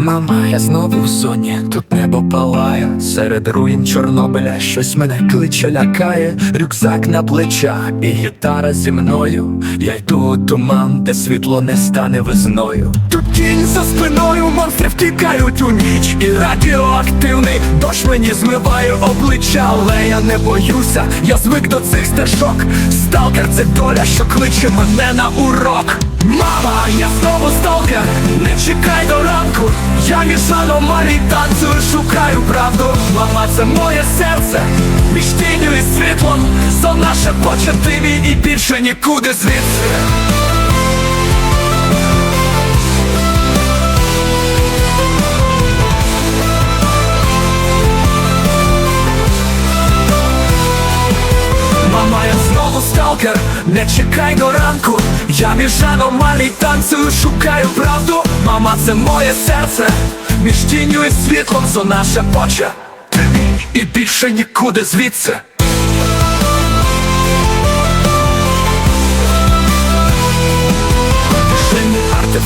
Мама, я знову в зоні, тут небо палає. Серед руїн Чорнобиля щось мене кличе, лякає. Рюкзак на плечах і гітара зі мною. Я йду у туман, де світло не стане весною. Тут тінь за спиною, монстри втікають у ніч. І радіоактивний дощ мені змиває обличчя. Але я не боюся, я звик до цих стежок. Сталкер це доля, що кличе мене на урок. Мама, я знову сталкер, не чекай до ранку Я між аномалій танцюю, шукаю правду. Мама, це моє серце, між тінню і світлом. Сон наше почативі і більше нікуди звідси сталкер, не чекай до ранку. Я між аномалій танцюю, шукаю правду. Мама, це моє серце, між тінню і світлом зо наше оче. І більше нікуди звідси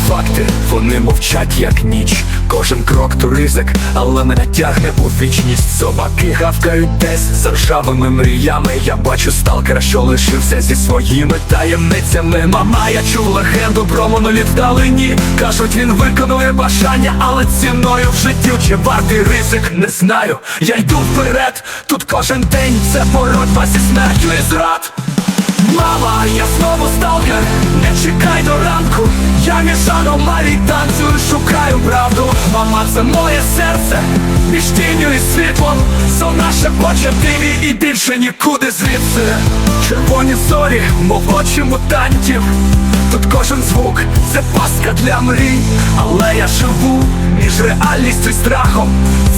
артефакти, вони мовчать як ніч. Кожен крок то ризик, але мене тягне у вічність. Собаки гавкають десь за ржавими мріями. Я бачу сталкера, що лишився зі своїми таємницями. Мама, я чув легенду про моноліт вдалині. Кажуть, він виконує бажання, але ціною в житті. Чи вартий ризик, не знаю. Я йду вперед, тут кожен день це боротьба зі смертю і зрад Мама, я знову сталкер, не чекай до ранку. Я між аномалій танцюю, шукаю правду. Мама, це моє серце, між тінню і світлом. Сон наше почативі і більше нікуди звідси. Червоні зорі, мов очі мутантів. Тут кожен звук це пастка для мрій. Але реальністю і страхом.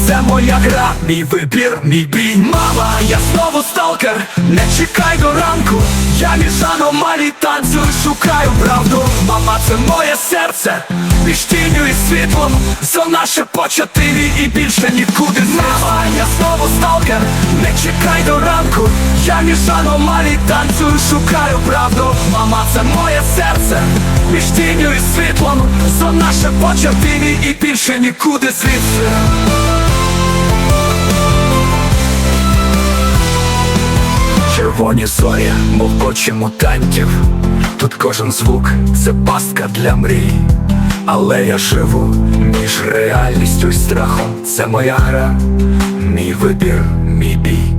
Це моя гра, мій вибір, мій бій. Мама, я знову сталкер, не чекай до ранку. Я між аномалій танцюю, шукаю правду. Мама, це моє серце, між тінню і світлом. За наше почативі і більше нікуди. Мама, я знову сталкер, чекай до ранку. Я між аномалій танцюю, шукаю правду. Мама, це моє серце, між тінню і світлом. За наше почативі і більше нікуди звідси. Червоні зорі, мов очі мутантів. Тут кожен звук це пастка для мрій. Але я живу між реальністю і страхом. Це моя гра, мій вибір, мій бій